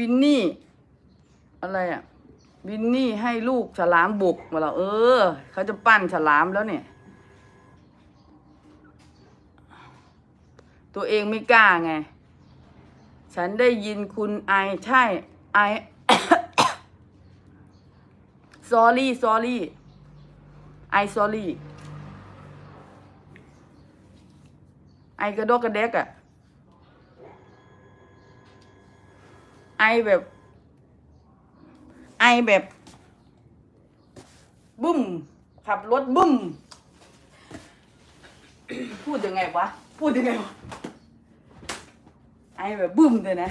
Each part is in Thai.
วินนี่ อะไรอะ วินนี่ให้ลูกฉลามบุกมาแล้วเออ เขาจะปั้นฉลามแล้วเนี่ย ตัวเองไม่กล้าไง ฉันได้ยินคุณไอใช่ไอ sorry sorry ไอ sorry ไอกระดกกระเดกอะ ไอแบบ ไอแบบบุ้ม ขับรถบุ้ม พูดยังไงวะ พูดยังไงวะ ไอแบบบุ้มเลยนะ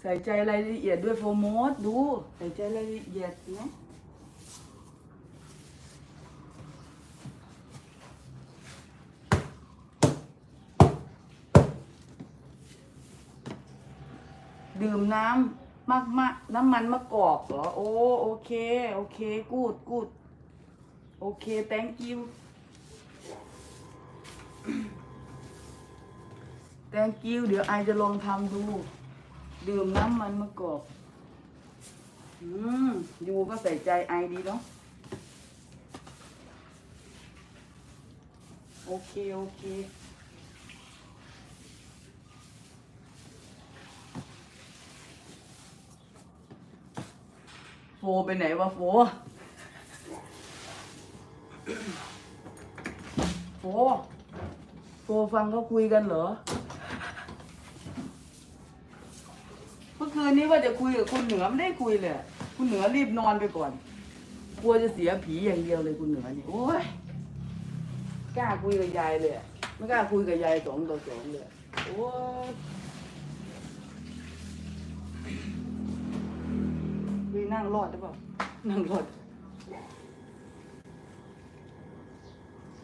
ใส่ใจรายละเอียดด้วยโฟร์โมสดู ใส่ใจรายละเอียดนะ ดื่มน้ำมากมากๆน้ำมันมะกอกเหรอ โอ้โอเค โอเค กูดกูดโอเค thank you thank you เดี๋ยวไอจะลองทำดู ดื่มน้ำมันมะกอก อืมยูก็ใส่ใจไอดีเนาะโอเค โอเค โฟไปไหนวะโฟ โฟ โฟฟังเขาคุยกันเหรอ เมื่อคืนนี้ว่าจะคุยกับคุณเหนือไม่ได้คุยเลยคุณเหนือรีบนอนไปก่อน กลัวจะเสียผีอย่างเดียวเลยคุณเหนือนี่โอ้ยกล้าคุยกับยายเลย ไม่กล้าคุยกับยายสองต่อสองเลยโอ้ นั่งรอดได้เปล่านั่งรอด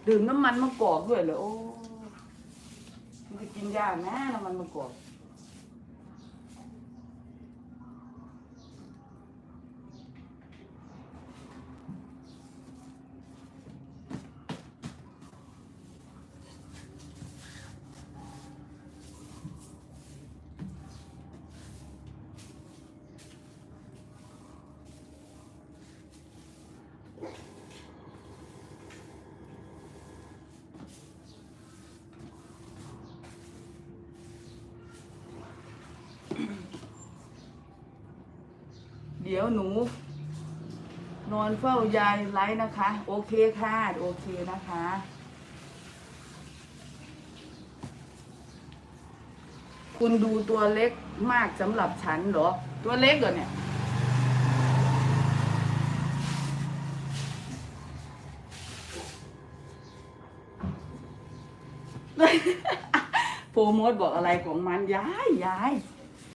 ดื่มน้ำมันมะกอกด้วยเหรอโอ้มันจะกินยากนะน้ำมันมะกอก เดี๋ยวหนู นอนเฝ้ายายไลฟ์นะคะ โอเคค่ะ โอเคนะคะ คุณดูตัวเล็กมากสำหรับฉันเหรอ ตัวเล็กเหรอเนี่ยโฟร์โมดบอกอะไรของมันยายยาย